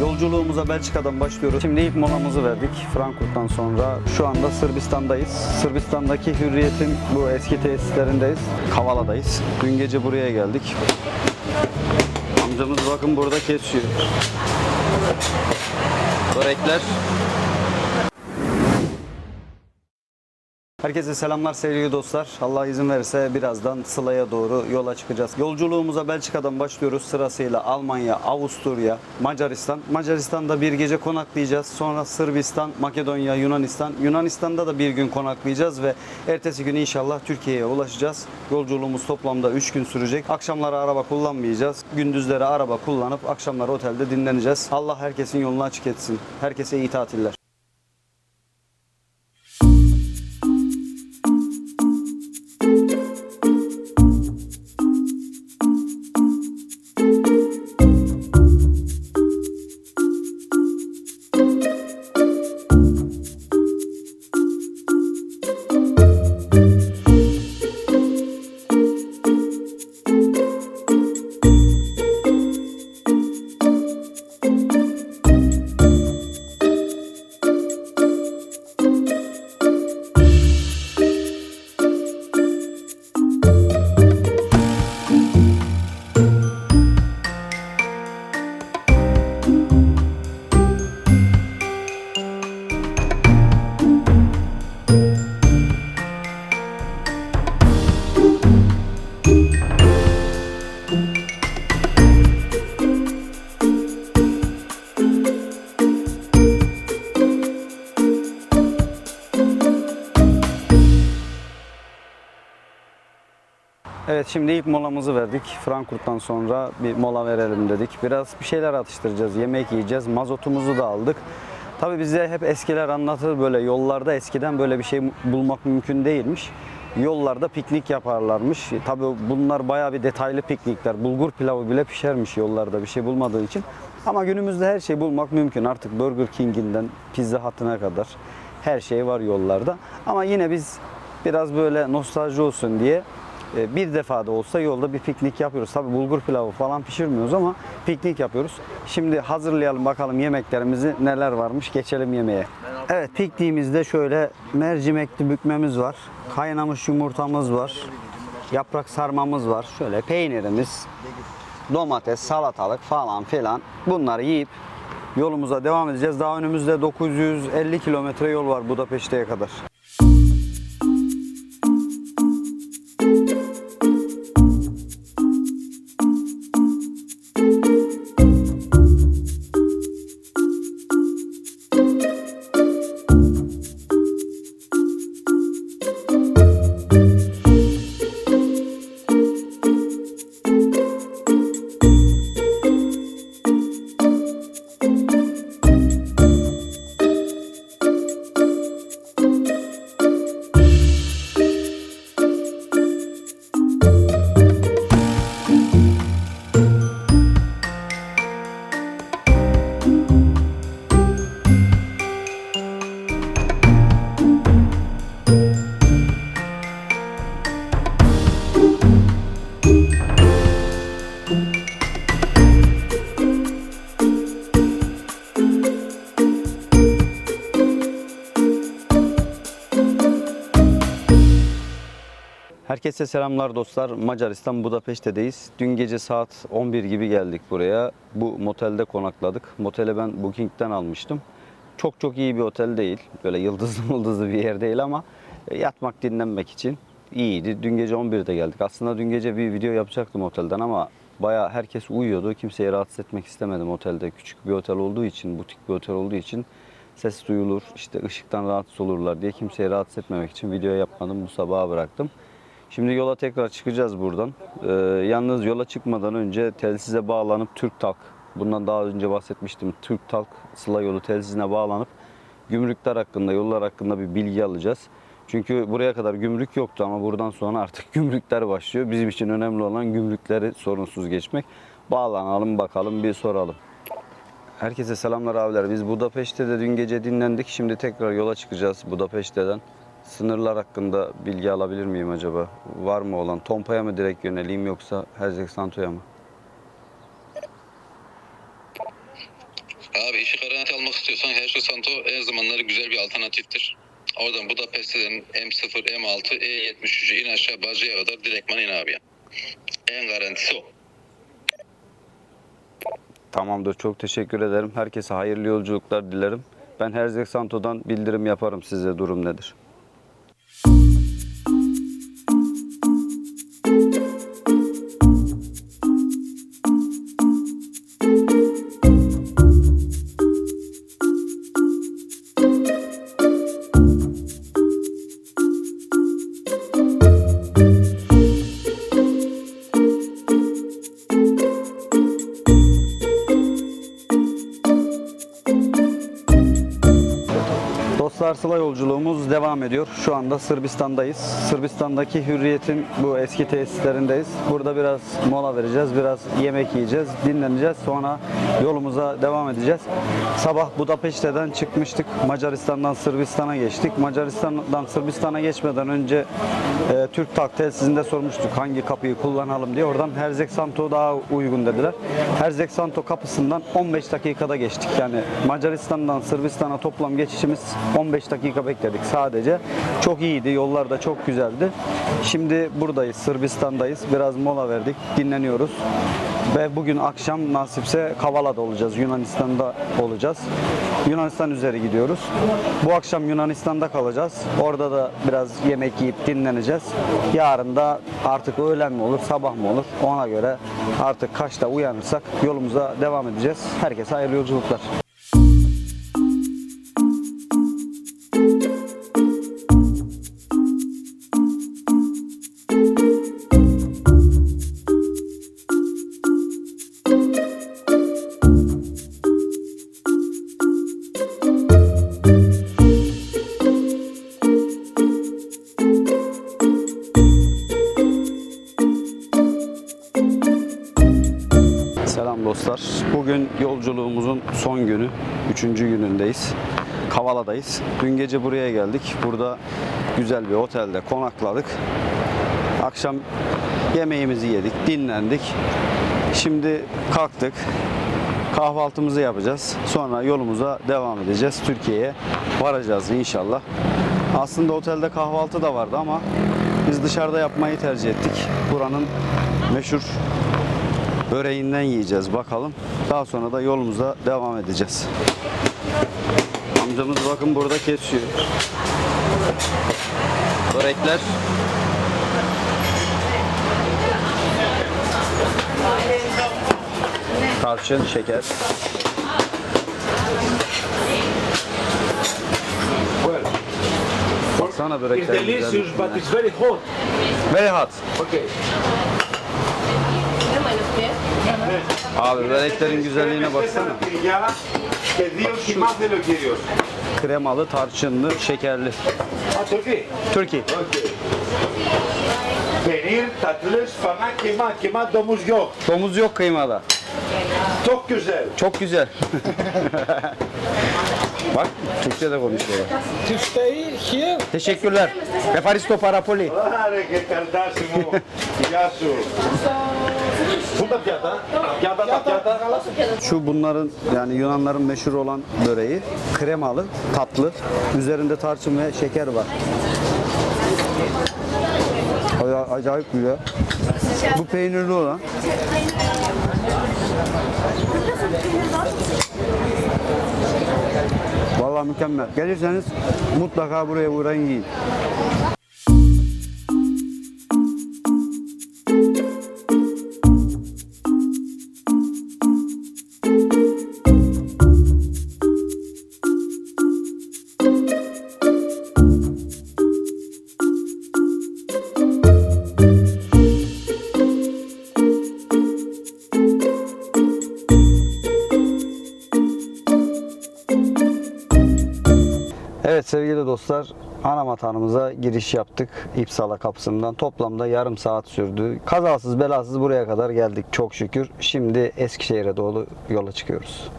Yolculuğumuza Belçika'dan başlıyoruz. Şimdi ilk molamızı verdik Frankfurt'tan sonra. Şu anda Sırbistan'dayız. Sırbistan'daki Hürriyet'in bu eski tesislerindeyiz. Kavala'dayız. Dün gece buraya geldik. Amcamız bakın burada kesiyor. Börekler. Herkese selamlar sevgili dostlar. Allah izin verirse birazdan Sıla'ya doğru yola çıkacağız. Yolculuğumuza Belçika'dan başlıyoruz. Sırasıyla Almanya, Avusturya, Macaristan. Macaristan'da bir gece konaklayacağız. Sonra Sırbistan, Makedonya, Yunanistan. Yunanistan'da da bir gün konaklayacağız ve ertesi gün inşallah Türkiye'ye ulaşacağız. Yolculuğumuz toplamda 3 gün sürecek. Akşamları araba kullanmayacağız. Gündüzleri araba kullanıp akşamları otelde dinleneceğiz. Allah herkesin yolunu açık etsin. Herkese iyi tatiller. Evet şimdi ilk molamızı verdik. Frankfurt'tan sonra bir mola verelim dedik. Biraz bir şeyler atıştıracağız, yemek yiyeceğiz. Mazotumuzu da aldık. Tabi bize hep eskiler anlatır böyle yollarda eskiden böyle bir şey bulmak mümkün değilmiş. Yollarda piknik yaparlarmış. Tabi bunlar bayağı bir detaylı piknikler. Bulgur pilavı bile pişermiş yollarda bir şey bulmadığı için. Ama günümüzde her şey bulmak mümkün. Artık Burger King'inden Pizza Hut'ına kadar her şey var yollarda. Ama yine biz biraz böyle nostalji olsun diye bir defa da olsa yolda bir piknik yapıyoruz. Tabi bulgur pilavı falan pişirmiyoruz ama piknik yapıyoruz. Şimdi hazırlayalım bakalım yemeklerimizi neler varmış. Geçelim yemeğe. Evet pikniğimizde şöyle mercimekli bükmemiz var. Kaynamış yumurtamız var. Yaprak sarmamız var. Şöyle peynirimiz, domates, salatalık falan filan. Bunları yiyip yolumuza devam edeceğiz. Daha önümüzde 950 kilometre yol var Budapeşte'ye kadar. Herkese selamlar dostlar. Macaristan Budapeşte'deyiz. Dün gece saat 11 gibi geldik buraya. Bu motelde konakladık. Motele ben Booking'den almıştım. Çok çok iyi bir otel değil. Böyle yıldızlı yıldızlı bir yer değil ama e, yatmak, dinlenmek için iyiydi. Dün gece 11'de geldik. Aslında dün gece bir video yapacaktım otelden ama baya herkes uyuyordu. Kimseyi rahatsız etmek istemedim otelde. Küçük bir otel olduğu için, butik bir otel olduğu için ses duyulur, işte ışıktan rahatsız olurlar diye kimseyi rahatsız etmemek için video yapmadım. Bu sabaha bıraktım. Şimdi yola tekrar çıkacağız buradan. Ee, yalnız yola çıkmadan önce telsize bağlanıp Türk Talk, bundan daha önce bahsetmiştim. Türk Talk Sıla yolu telsizine bağlanıp gümrükler hakkında, yollar hakkında bir bilgi alacağız. Çünkü buraya kadar gümrük yoktu ama buradan sonra artık gümrükler başlıyor. Bizim için önemli olan gümrükleri sorunsuz geçmek. Bağlanalım bakalım bir soralım. Herkese selamlar abiler. Biz Budapeşte'de dün gece dinlendik. Şimdi tekrar yola çıkacağız Budapeşte'den. Sınırlar hakkında bilgi alabilir miyim acaba? Var mı olan? Tompa'ya mı direkt yöneleyim yoksa Herzeg Santo'ya mı? Abi işi garanti almak istiyorsan Hershey Santo her zamanları güzel bir alternatiftir. Oradan Budapest'ten M0, M6, E73'ü in aşağı Bacı'ya kadar direktman in abi. En garantisi o. Tamamdır. Çok teşekkür ederim. Herkese hayırlı yolculuklar dilerim. Ben Herzeg Santo'dan bildirim yaparım size durum nedir. Sıla yolculuğumuz devam ediyor. Şu anda Sırbistan'dayız. Sırbistan'daki Hürriyet'in bu eski tesislerindeyiz. Burada biraz mola vereceğiz, biraz yemek yiyeceğiz, dinleneceğiz. Sonra yolumuza devam edeceğiz. Sabah Budapeşte'den çıkmıştık. Macaristan'dan Sırbistan'a geçtik. Macaristan'dan Sırbistan'a geçmeden önce e, Türk Tak tesisinde sormuştuk hangi kapıyı kullanalım diye. Oradan Herzeg Santo daha uygun dediler. Herzeg Santo kapısından 15 dakikada geçtik. Yani Macaristan'dan Sırbistan'a toplam geçişimiz 15 dakika bekledik sadece. Çok iyiydi. Yollar da çok güzeldi. Şimdi buradayız. Sırbistan'dayız. Biraz mola verdik. Dinleniyoruz. Ve bugün akşam nasipse Kavala'da olacağız. Yunanistan'da olacağız. Yunanistan üzeri gidiyoruz. Bu akşam Yunanistan'da kalacağız. Orada da biraz yemek yiyip dinleneceğiz. Yarın da artık öğlen mi olur, sabah mı olur ona göre artık kaçta uyanırsak yolumuza devam edeceğiz. Herkese hayırlı yolculuklar. Yolculuğumuzun son günü, üçüncü günündeyiz. Kavala'dayız. Dün gece buraya geldik. Burada güzel bir otelde konakladık. Akşam yemeğimizi yedik, dinlendik. Şimdi kalktık. Kahvaltımızı yapacağız. Sonra yolumuza devam edeceğiz. Türkiye'ye varacağız inşallah. Aslında otelde kahvaltı da vardı ama biz dışarıda yapmayı tercih ettik. Buranın meşhur böreğinden yiyeceğiz bakalım. Daha sonra da yolumuza devam edeceğiz. Amcamız bakın burada kesiyor. Börekler. Tarçın, şeker. Baksana it's börekler delicious, but it's very hot. Very hot. Okay. Abi böreklerin güzelliğine baksana. Kremalı, tarçınlı, şekerli. Türkiye. Türkiye. Peynir, tatlı, ıspanak, kıyma, kıyma, domuz yok. Domuz yok kıymada. Çok güzel. Çok güzel. Bak Türkçe de konuşuyorlar. Tüfteyi here. Şey- Teşekkürler. Efaristo Parapoli. Hareketler dersim o. Yasu. Şu bunların yani Yunanların meşhur olan böreği kremalı, tatlı. Üzerinde tarçın ve şeker var. Acayip güzel. Bu peynirli olan. Vallahi mükemmel. Gelirseniz mutlaka buraya uğrayın yiyin. Evet sevgili dostlar ana vatanımıza giriş yaptık İpsala kapısından. Toplamda yarım saat sürdü. Kazasız belasız buraya kadar geldik çok şükür. Şimdi Eskişehir'e doğru yola çıkıyoruz.